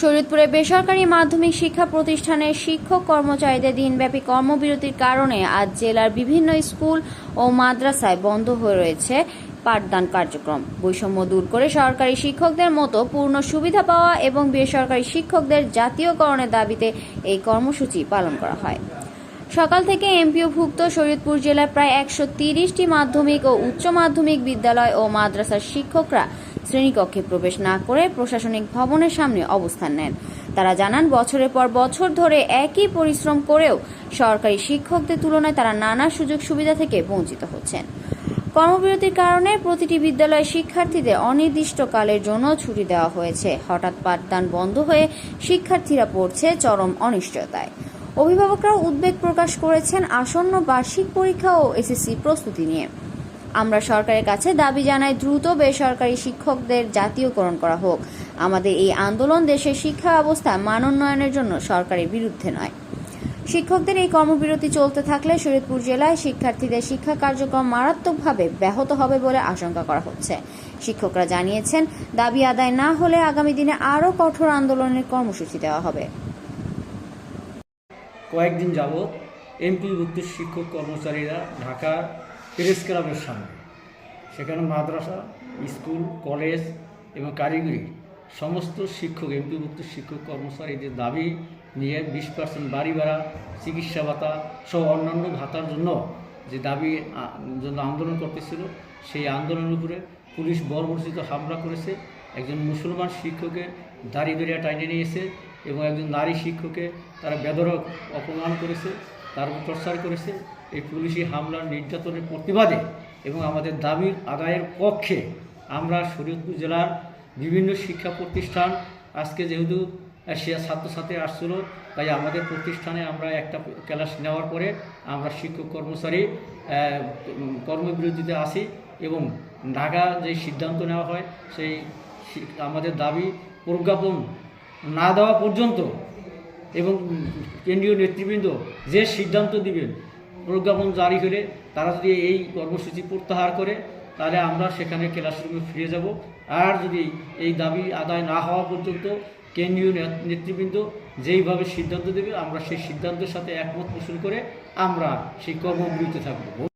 শরীয়তপুরে বেসরকারি মাধ্যমিক শিক্ষা প্রতিষ্ঠানের শিক্ষক কর্মচারীদের দিনব্যাপী কর্মবিরতির কারণে আজ জেলার বিভিন্ন স্কুল ও মাদ্রাসায় বন্ধ হয়ে রয়েছে পাঠদান কার্যক্রম। বৈষম্য দূর করে সরকারি শিক্ষকদের মতো পূর্ণ সুবিধা পাওয়া এবং বেসরকারি শিক্ষকদের জাতীয়করণের দাবিতে এই কর্মসূচি পালন করা হয়। সকাল থেকে এমপিওভুক্ত শরীয়তপুর জেলার প্রায় একশো তিরিশটি মাধ্যমিক ও উচ্চ মাধ্যমিক বিদ্যালয় ও মাদ্রাসার শিক্ষকরা শ্রেণীকক্ষে প্রবেশ না করে প্রশাসনিক ভবনের সামনে অবস্থান নেন। তারা জানান, বছরের পর বছর ধরে একই পরিশ্রম করেও সরকারি শিক্ষকদের তুলনায় তারা নানা সুযোগ সুবিধা থেকে বঞ্চিত হচ্ছেন। কর্মবিরতির কারণে প্রতিটি বিদ্যালয়ের শিক্ষার্থীদের অনির্দিষ্টকালের জন্য ছুটি দেওয়া হয়েছে। হঠাৎ পাঠদান বন্ধ হয়ে শিক্ষার্থীরা পড়ছে চরম অনিশ্চয়তায়। অভিভাবকরাও উদ্বেগ প্রকাশ করেছেন আসন্ন বার্ষিক পরীক্ষা ও এসএসসি প্রস্তুতি নিয়ে। আমরা সরকারের কাছে দাবি জানাই দ্রুত বেসরকারি শিক্ষকদের জাতীয়করণ করা হোক। আমাদের এই আন্দোলন দেশের শিক্ষা ব্যবস্থা মানোন্নয়নের জন্য সরকারের বিরুদ্ধে নয়। শিক্ষকদের এই কর্মবিরতি চলতে থাকলে শরীয়তপুর জেলায় শিক্ষার্থীদের শিক্ষা কার্যক্রম মারাত্মকভাবে ব্যাহত হবে বলে আশঙ্কা করা হচ্ছে। শিক্ষকরা জানিয়েছেন, দাবি আদায় না হলে আগামী দিনে আরও কঠোর আন্দোলনের কর্মসূচি দেওয়া হবে। কয়েকদিন যাবৎ এমপিভুক্ত শিক্ষক কর্মচারীরা ঢাকা প্রেস ক্লাবের সামনে, সেখানে মাদ্রাসা, স্কুল, কলেজ এবং কারিগরি সমস্ত শিক্ষক এমপিভুক্ত শিক্ষক কর্মচারীদের দাবি নিয়ে বিশ পার্সেন্ট বাড়ি ভাড়া, চিকিৎসা ভাতা সহ অন্যান্য ভাতার জন্য যে দাবি জন্য আন্দোলন করতেছিল, সেই আন্দোলনের উপরে পুলিশ বর্বরচিত হামলা করেছে। একজন মুসলমান শিক্ষকের দাড়ি দরিয়া টাইনে নিয়েছে। এবং একজন নারী শিক্ষককে তারা বেদরক অপমান করেছে, তার উপর টর্চার করেছে, এই পুলিশি হামলার নির্যাতনের প্রতিবাদে এবং আমাদের দাবির আদায়ের পক্ষে আমরা শরীয়তপুর জেলার বিভিন্ন শিক্ষা প্রতিষ্ঠান, আজকে যেহেতু সে ছাত্রছাত্রী আসছিল, তাই আমাদের প্রতিষ্ঠানে আমরা একটা ক্লাস নেওয়ার পরে আমরা শিক্ষক কর্মচারী কর্মবিরতিতে আসি এবং ঢাকা যে সিদ্ধান্ত নেওয়া হয়, সেই আমাদের দাবি প্রজ্ঞাপন না দেওয়া পর্যন্ত এবং কেন্দ্রীয় নেতৃবৃন্দ যে সিদ্ধান্ত দিবেন, প্রজ্ঞাপন জারি হলে তারা যদি এই কর্মসূচি প্রত্যাহার করে, তাহলে আমরা সেখানে ক্লাসরুমে ফিরে যাব। আর যদি এই দাবি আদায় না হওয়া পর্যন্ত কেন্দ্রীয় নেতৃবৃন্দ যেইভাবে সিদ্ধান্ত দেবে, আমরা সেই সিদ্ধান্তের সাথে একমত পোষণ করে আমরা সেই কর্মবিরতি থাকব।